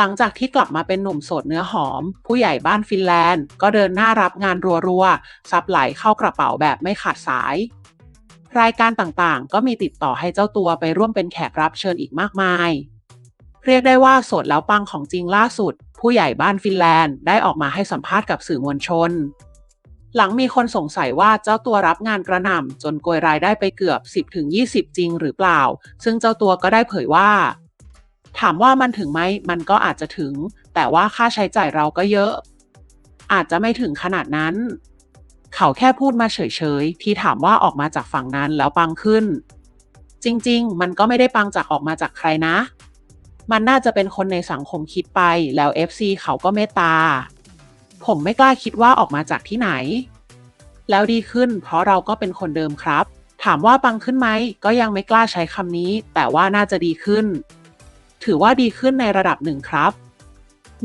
หลังจากที่กลับมาเป็นหนุ่มโสดเนื้อหอม ผู้ใหญ่บ้านฟินแลนด์ ก็เดินหน้ารับงานรัวๆซับไหลเข้ากระเป๋าแบบไม่ขาดสาย รายการต่างๆ ก็มีติดต่อให้เจ้าตัวไปร่วมเป็นแขกรับเชิญอีกมากมาย เรียกได้ว่าโสดแล้วปังของจริงล่าสุด ผู้ใหญ่บ้านฟินแลนด์ได้ออกมาให้สัมภาษณ์กับสื่อมวลชน หลังมีคนสงสัยว่าเจ้าตัวรับงานกระหน่ำจนโกยรายได้ไปเกือบ 10-20 จริงหรือเปล่า ซึ่งเจ้าตัวก็ได้เผยว่า ถามว่ามันถึงไหมมันก็อาจจะถึง แต่ว่าค่าใช้จ่ายเราก็เยอะ อาจจะไม่ถึงขนาดนั้น เขาแค่พูดมาเฉยๆ ที่ถามว่าออกมาจากฝั่งนั้นแล้วปังขึ้น จริงๆ มันก็ไม่ได้ปังจากออกมาจากใครนะ มันน่าจะเป็นคนในสังคมคิดไปแล้ว FC เขาก็เมตตา ผมไม่กล้าคิดว่าออกมาจากที่ไหน แล้วดีขึ้น เพราะเราก็เป็นคนเดิมครับ ถามว่าปังขึ้นไหมก็ยังไม่กล้าใช้คำนี้ แต่ว่าน่าจะดีขึ้น ถือว่าดีขึ้นในระดับหนึ่งครับ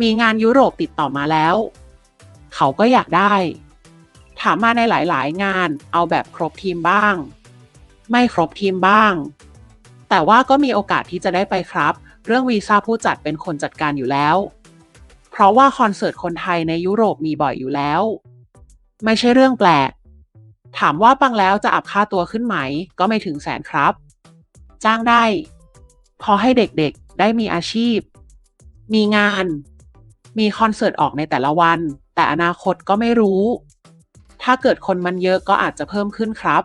มีงานยุโรปติดต่อมาแล้ว เขาก็อยากได้ ถามมาในหลายๆ งานเอาแบบครบทีมบ้าง ไม่ครบทีมบ้าง แต่ว่าก็มีโอกาสที่จะได้ไปครับ เรื่องวีซ่าผู้จัดเป็นคนจัดการอยู่แล้ว เพราะว่าคอนเสิร์ตคนไทยในยุโรปมีบ่อยอยู่แล้ว ไม่ใช่เรื่องแปลก ถามว่าปังแล้วจะอับค่าตัวขึ้นไหม ก็ไม่ถึงแสนครับ จ้างได้พอให้เด็กๆ ได้มีอาชีพ มีงาน มีคอนเสิร์ตออกในแต่ละวัน แต่อนาคตก็ไม่รู้ ถ้าเกิดคนมันเยอะก็อาจจะเพิ่มขึ้นครับ